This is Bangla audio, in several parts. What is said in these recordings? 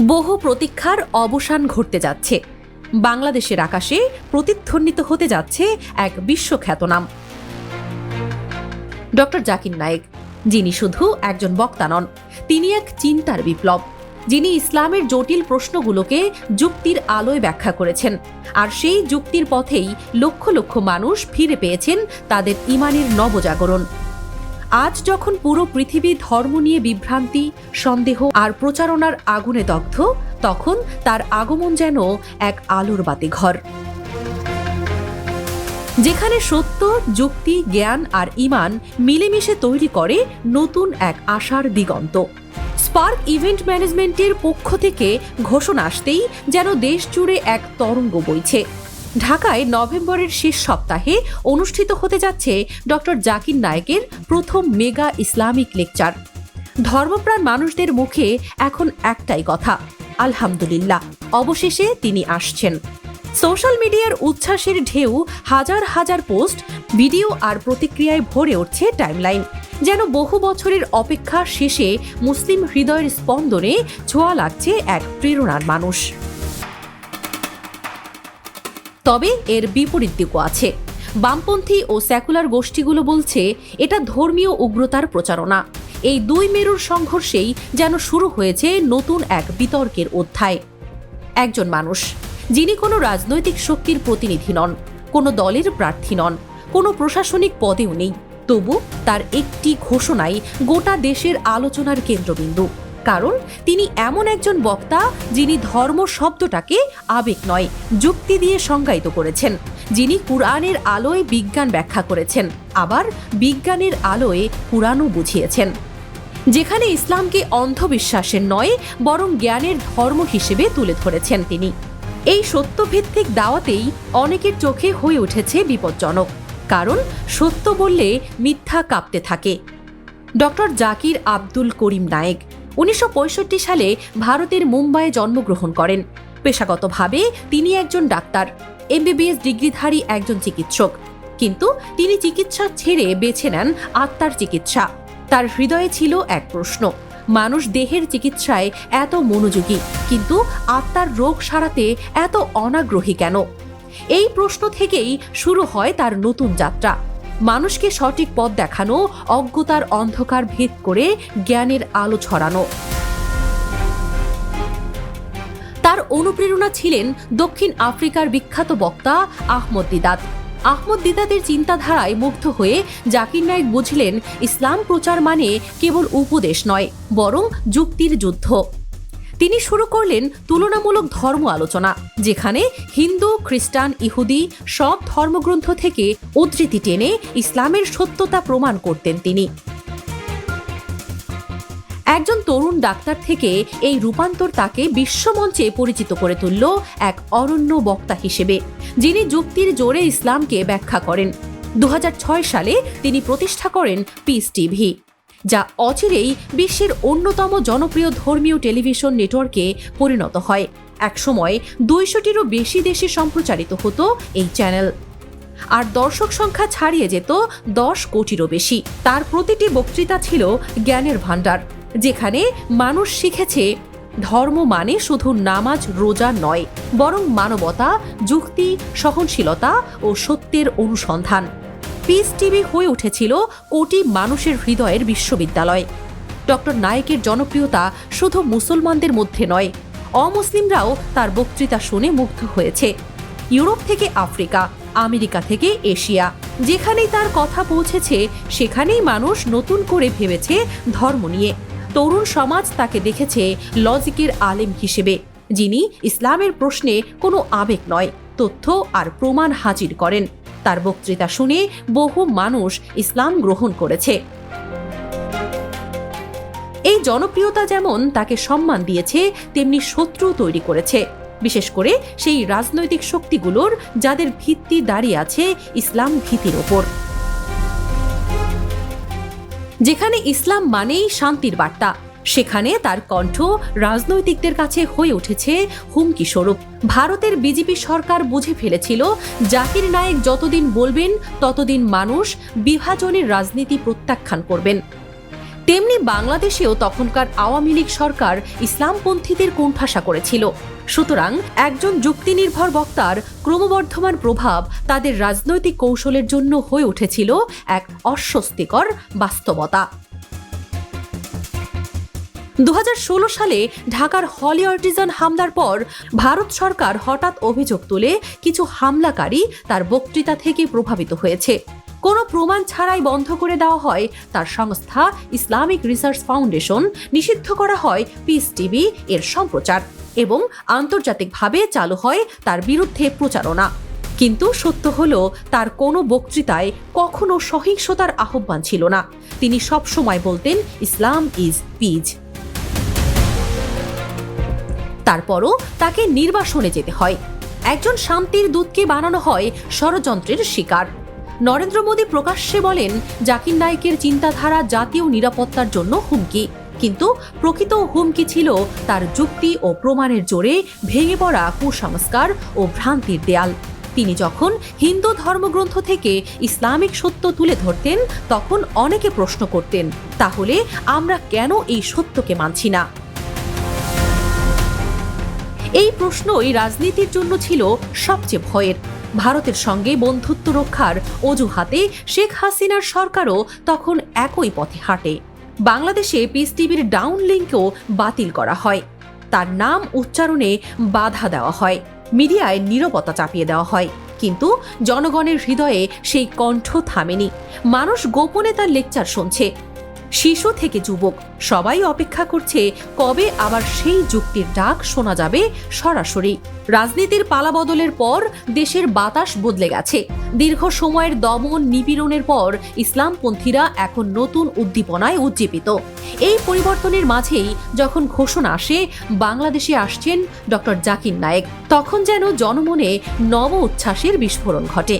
বহু প্রতীক্ষার অবসান ঘটতে যাচ্ছে। বাংলাদেশের আকাশে প্রতিধ্বনিত হতে যাচ্ছে এক বিশ্বখ্যাত নাম। ডক্টর জাকির নায়েক, যিনি শুধু একজন বক্তা নন, তিনি এক চিন্তার বিপ্লব, যিনি ইসলামের জটিল প্রশ্নগুলোকে যুক্তির আলোয় ব্যাখ্যা করেছেন, আর সেই যুক্তির পথেই লক্ষ লক্ষ মানুষ ফিরে পেয়েছেন তাদের ইমানের নবজাগরণ। আজ যখন পুরো পৃথিবী ধর্ম নিয়ে বিভ্রান্তি, সন্দেহ আর প্রচারণার আগুনে দগ্ধ, তখন তার আগমন যেন এক আলোর বাতি ঘর। যেখানে সত্য, যুক্তি, জ্ঞান আর ইমান মিলেমিশে তৈরি করে নতুন এক আশার দিগন্ত। স্পার্ক ইভেন্ট ম্যানেজমেন্টের পক্ষ থেকে ঘোষণা আসতেই যেন দেশ জুড়ে এক তরঙ্গ বইছে। ঢাকায় নভেম্বরের শেষ সপ্তাহে অনুষ্ঠিত হতে যাচ্ছে ডক্টর জাকির নায়েকের প্রথম মেগা ইসলামিক লেকচার। ধর্মপ্রাণ মানুষদের মুখে এখন একটাই কথা, আলহামদুলিল্লাহ। অবশেষে তিনি আসছেন। সোশ্যাল মিডিয়ার উচ্ছ্বাসের ঢেউ হাজার হাজার পোস্ট, ভিডিও আর প্রতিক্রিয়ায় ভরে উঠছে টাইমলাইন। যেন বহু বছরের অপেক্ষা শেষে মুসলিম হৃদয়ের স্পন্দনে ছোঁয়া লাগছে এক প্রেরণার মানুষ। তবে এর বিপরীত দিকও আছে। বামপন্থী ও সেকুলার গোষ্ঠীগুলো বলছে, এটা ধর্মীয় উগ্রতার প্রচারণা। এই দুই মেরুর সংঘর্ষেই যেন শুরু হয়েছে নতুন এক বিতর্কের অধ্যায়। একজন মানুষ, যিনি কোনো রাজনৈতিক শক্তির প্রতিনিধি নন, কোনো দলের প্রার্থী নন, কোনো প্রশাসনিক পদেও নেই। তবু তার একটি ঘোষণাই গোটা দেশের আলোচনার কেন্দ্রবিন্দু। কারণ তিনি এমন একজন বক্তা যিনি ধর্ম শব্দটাকে আবেগ নয়, যুক্তি দিয়ে সংজ্ঞায়িত করেছেন। যিনি কুরআনের আলোয় বিজ্ঞান ব্যাখ্যা করেছেন, আবার বিজ্ঞানের আলোয় পুরাণও বুঝিয়েছেন। যেখানে ইসলামকে অন্ধবিশ্বাসের নয়, বরং জ্ঞানের ধর্ম হিসেবে তুলে ধরেছেন তিনি। এই সত্যভিত্তিক দাওয়াতেই অনেকের চোখে হয়ে উঠেছে বিপজ্জনক, কারণ সত্য বললে মিথ্যা কাঁপতে থাকে। ডক্টর জাকির আব্দুল করিম নায়েক উনিশশো পঁয়ষট্টি সালে ভারতের মুম্বাইয়ে জন্মগ্রহণ করেন। পেশাগতভাবে তিনি একজন ডাক্তার, এমবিবিএস ডিগ্রিধারী একজন চিকিৎসক। কিন্তু তিনি চিকিৎসা ছেড়ে বেছে নেন আত্মার চিকিৎসা। তার হৃদয়ে ছিল এক প্রশ্ন, মানুষ দেহের চিকিৎসায় এত মনোযোগী, কিন্তু আত্মার রোগ সারাতে এত অনাগ্রহী কেন? এই প্রশ্ন থেকেই শুরু হয় তার নতুন যাত্রা। মানুষকে সঠিক পথ দেখানো, অজ্ঞতার অন্ধকার ভেদ করে জ্ঞানের আলো ছড়ানো। তার অনুপ্রেরণা ছিলেন দক্ষিণ আফ্রিকার বিখ্যাত বক্তা আহমদ দিদাত। আহমদ দিদাতের চিন্তাধারায় মুগ্ধ হয়ে জাকির নায়েক বুঝলেন, ইসলাম প্রচার মানে কেবল উপদেশ নয়, বরং যুক্তির যুদ্ধ। তিনি শুরু করলেন তুলনামূলক ধর্ম আলোচনা, যেখানে হিন্দু, খ্রিস্টান, ইহুদি সব ধর্মগ্রন্থ থেকে উদ্ধৃতি টেনে ইসলামের সত্যতা প্রমাণ করতেন তিনি। একজন তরুণ ডাক্তার থেকে এই রূপান্তর তাকে বিশ্বমঞ্চে পরিচিত করে তুলল এক অরণ্য বক্তা হিসেবে, যিনি যুক্তির জোরে ইসলামকে ব্যাখ্যা করেন। দু হাজার ছয় সালে তিনি প্রতিষ্ঠা করেন পিস টিভি। যা অচিরেই বিশ্বের অন্যতম জনপ্রিয় ধর্মীয় টেলিভিশন নেটওয়ার্কে পরিণত হয়। একসময় দুইশোটিরও বেশি দেশে সম্প্রচারিত হতো এই চ্যানেল। আর দর্শক সংখ্যা ছাড়িয়ে যেত দশ কোটিরও বেশি। তার প্রতিটি বক্তৃতা ছিল জ্ঞানের ভাণ্ডার, যেখানে মানুষ শিখেছে ধর্ম মানে শুধু নামাজ, রোজা নয়, বরং মানবতা, যুক্তি, সহনশীলতা ও সত্যের অনুসন্ধান। পিস টিভি হয়ে উঠেছিল কোটি মানুষের হৃদয়ের বিশ্ববিদ্যালয়। ডক্টর নায়েকের জনপ্রিয়তা শুধু মুসলমানদের মধ্যে নয়, অমুসলিমরাও তার বক্তৃতা শুনে মুগ্ধ হয়েছে। ইউরোপ থেকে আফ্রিকা, আমেরিকা থেকে এশিয়া, যেখানেই তার কথা পৌঁছেছে, সেখানেই মানুষ নতুন করে ভেবেছে ধর্ম নিয়ে। তরুণ সমাজ তাকে দেখেছে লজিকের আলেম হিসেবে, যিনি ইসলামের প্রশ্নে কোনো আবেগ নয়, তথ্য আর প্রমাণ হাজির করেন। তার বক্তৃতা শুনে বহু মানুষ ইসলাম গ্রহণ করেছে। এই জনপ্রিয়তা যেমন তাকে সম্মান দিয়েছে, তেমনি শত্রু তৈরি করেছে। বিশেষ করে সেই রাজনৈতিক শক্তিগুলোর যাদের ভিত্তি দাঁড়িয়ে আছে ইসলাম ভীতির ওপর। যেখানে ইসলাম মানেই শান্তির বার্তা। সেখানে তার কণ্ঠ রাজনৈতিকদের কাছে হয়ে উঠেছে হুমকি স্বরূপ। ভারতের বিজেপি সরকার বুঝে ফেলেছিল, জাকির নায়েক যতদিন বলবেন, ততদিন মানুষ বিভাজনের রাজনীতি প্রত্যাখ্যান করবেন। তেমনি বাংলাদেশেও তখনকার আওয়ামী লীগ সরকার ইসলামপন্থীদের কোণঠাসা করেছিল। সুতরাং একজন যুক্তিনির্ভর বক্তার ক্রমবর্ধমান প্রভাব তাদের রাজনৈতিক কৌশলের জন্য হয়ে উঠেছিল এক অস্বস্তিকর বাস্তবতা। দু হাজার ষোলো সালে ঢাকার হলি আর্টিজান হামলার পর ভারত সরকার হঠাৎ অভিযোগ তুলে কিছু হামলাকারী তার বক্তৃতা থেকে প্রভাবিত হয়েছে। কোনো প্রমাণ ছাড়াই বন্ধ করে দেওয়া হয়। তার সংস্থা ইসলামিক রিসার্চ ফাউন্ডেশন নিষিদ্ধ করা হয় পিস টিভি এর সম্প্রচার এবং আন্তর্জাতিকভাবে চালু হয় তার বিরুদ্ধে প্রচারণা। কিন্তু সত্য হলো, তার কোনো বক্তৃতায় কখনো সহিংসতার আহ্বান ছিল না। তিনি সবসময় বলতেন, ইসলাম ইজ পিজ তারপরও তাকে নির্বাসনে যেতে হয়। একজন শান্তির দূতকে বানানো হয় ষড়যন্ত্রের শিকার। নরেন্দ্র মোদী প্রকাশ্যে বলেন, জাকির নাইকের চিন্তাধারা জাতীয় নিরাপত্তার জন্য হুমকি। কিন্তু প্রকৃত হুমকি ছিল তার যুক্তি ও প্রমাণের জোরে ভেঙে পড়া কুসংস্কার ও ভ্রান্তির দেয়াল। তিনি যখন হিন্দু ধর্মগ্রন্থ থেকে ইসলামিক সত্য তুলে ধরতেন, তখন অনেকে প্রশ্ন করতেন, তাহলে আমরা কেন এই সত্যকে মানছি না? এই প্রশ্নই রাজনীতির জন্য ছিল সবচেয়ে ভয়ের। ভারতের সঙ্গে বন্ধুত্ব রক্ষার অজুহাতে শেখ হাসিনার সরকারও তখন একই পথে হাঁটে। বাংলাদেশে পিস টিভির ডাউন লিঙ্কও বাতিল করা হয়। তার নাম উচ্চারণে বাধা দেওয়া হয়। মিডিয়ায় নীরবতা চাপিয়ে দেওয়া হয়। কিন্তু জনগণের হৃদয়ে সেই কণ্ঠ থামেনি। মানুষ গোপনে তার লেকচার শুনছে। শিশু থেকে যুবক। সবাই অপেক্ষা করছে কবে আবার সেই যুক্তির ডাক শোনা যাবে সরাসরি। রাজনীতির পালা বদলের পর দেশের বাতাস বদলে গেছে। দীর্ঘ সময়ের দমন নিপীড়নের পর ইসলামপন্থীরা এখন নতুন উদ্দীপনায় উজ্জীবিত। এই পরিবর্তনের মাঝেই যখন ঘোষণা আসে, বাংলাদেশে আসছেন ডক্টর জাকির নায়েক। তখন যেন জনমনে নব উচ্ছ্বাসের বিস্ফোরণ ঘটে।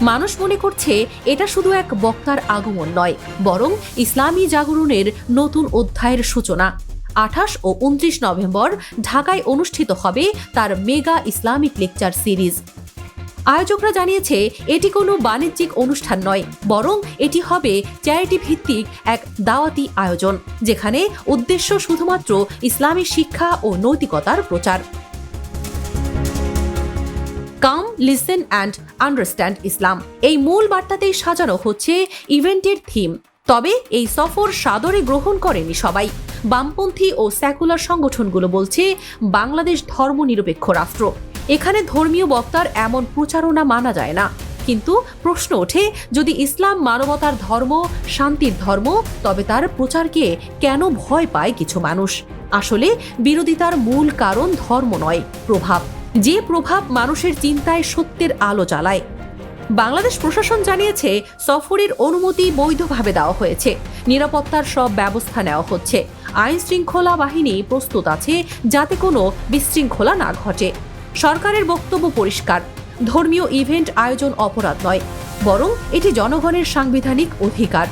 মানুষ মনে করছে এটা শুধু এক বক্তার আগমন নয়, বরং ইসলামী জাগরণের নতুন অধ্যায়ের সূচনা। আঠাশ ও উনত্রিশ নভেম্বর ঢাকায় অনুষ্ঠিত হবে তার মেগা ইসলামিক লেকচার সিরিজ। আয়োজকরা জানিয়েছে, এটি কোনো বাণিজ্যিক অনুষ্ঠান নয়, বরং এটি হবে চ্যারিটি ভিত্তিক এক দাওয়াতি আয়োজন, যেখানে উদ্দেশ্য শুধুমাত্র ইসলামী শিক্ষা ও নৈতিকতার প্রচার। Come, listen and understand Islam. এই মূল বার্তাতেই সাজানো হচ্ছে ইভেন্টের থিম। তবে এই সফর সাদরে গ্রহণ করেনি সবাই। বামপন্থী ও স্যাকুলার সংগঠনগুলো বলছে, বাংলাদেশ ধর্মনিরপেক্ষ রাষ্ট্র। এখানে ধর্মীয় বক্তার এমন প্রচারণা মানা যায় না। কিন্তু প্রশ্ন ওঠে, যদি ইসলাম মানবতার ধর্ম, শান্তির ধর্ম, তবে তার প্রচারকে কেন ভয় পায় কিছু মানুষ? আসলে বিরোধিতার মূল কারণ ধর্ম নয়, প্রভাব। যে প্রভাব মানুষের চিন্তায় সত্যের আলো জ্বালায়। বাংলাদেশ প্রশাসন জানিয়েছে, সফরের অনুমতি বৈধভাবে দেওয়া হয়েছে। নিরাপত্তার সব ব্যবস্থা নেওয়া হচ্ছে। আইন শৃঙ্খলা বাহিনী প্রস্তুত আছে, যাতে কোনো বিশৃঙ্খলা না ঘটে। সরকারের বক্তব্য পরিষ্কার। ধর্মীয় ইভেন্ট আয়োজন অপরাধ নয়, বরং এটি জনগণের সাংবিধানিক অধিকার।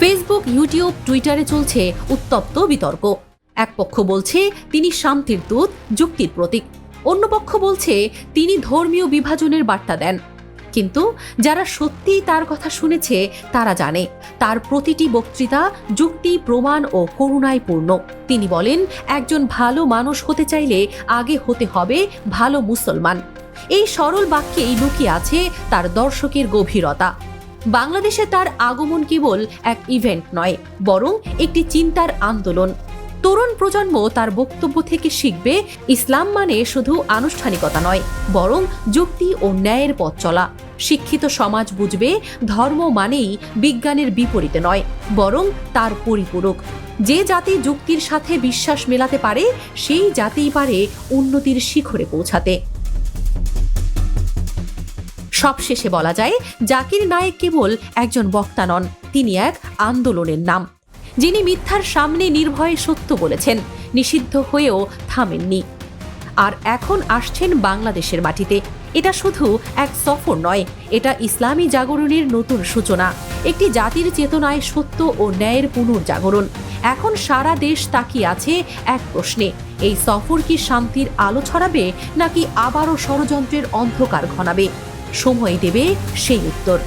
ফেসবুক, ইউটিউব, টুইটারে চলছে উত্তপ্ত বিতর্ক। এক পক্ষ বলছে তিনি শান্তির দূত, যুক্তির প্রতীক। অন্য পক্ষ বলছে তিনি ধর্মীয় বিভাজনের বার্তা দেন। কিন্তু যারা সত্যিই তার কথা শুনেছে, তারা জানে, তার প্রতিটি বক্তৃতা যুক্তি, প্রমাণ ও করুণায় পূর্ণ। তিনি বলেন, একজন ভালো মানুষ হতে চাইলে আগে হতে হবে ভালো মুসলমান। এই সরল বাক্যেই লুকিয়ে আছে তার দর্শকের গভীরতা। বাংলাদেশে তার আগমন কেবল এক ইভেন্ট নয়, বরং একটি চিন্তার আন্দোলন। তরুণ প্রজন্ম তার বক্তব্য থেকে শিখবে, ইসলাম মানে শুধু আনুষ্ঠানিকতা নয়, বরং যুক্তি ও ন্যায়ের পথ চলা। শিক্ষিত সমাজ বুঝবে, ধর্ম মানেই বিজ্ঞানের বিপরীতে নয়, বরং তার পরিপূরক। যে জাতি যুক্তির সাথে বিশ্বাস মেলাতে পারে, সেই জাতিই পারে উন্নতির শিখরে পৌঁছাতে। সবশেষে বলা যায়, জাকির নায়েক কেবল একজন বক্তা নন, তিনি এক আন্দোলনের নাম। যিনি মিথ্যার সামনে নির্ভয়ে সত্য বলেছেন, নিষিদ্ধ হয়েও থামেননি। আর এখন আসছেন বাংলাদেশের মাটিতে। এটা শুধু এক সফর নয়, এটা ইসলামী জাগরণের নতুন সূচনা। একটি জাতির চেতনায় সত্য ও ন্যায়ের পুনর্জাগরণ। এখন সারা দেশ তাকিয়ে আছে এক প্রশ্নে, এই সফর কি শান্তির আলো ছড়াবে নাকি আবারও ষড়যন্ত্রের অন্ধকার ঘনাবে? সময় দেবে সেই উত্তর।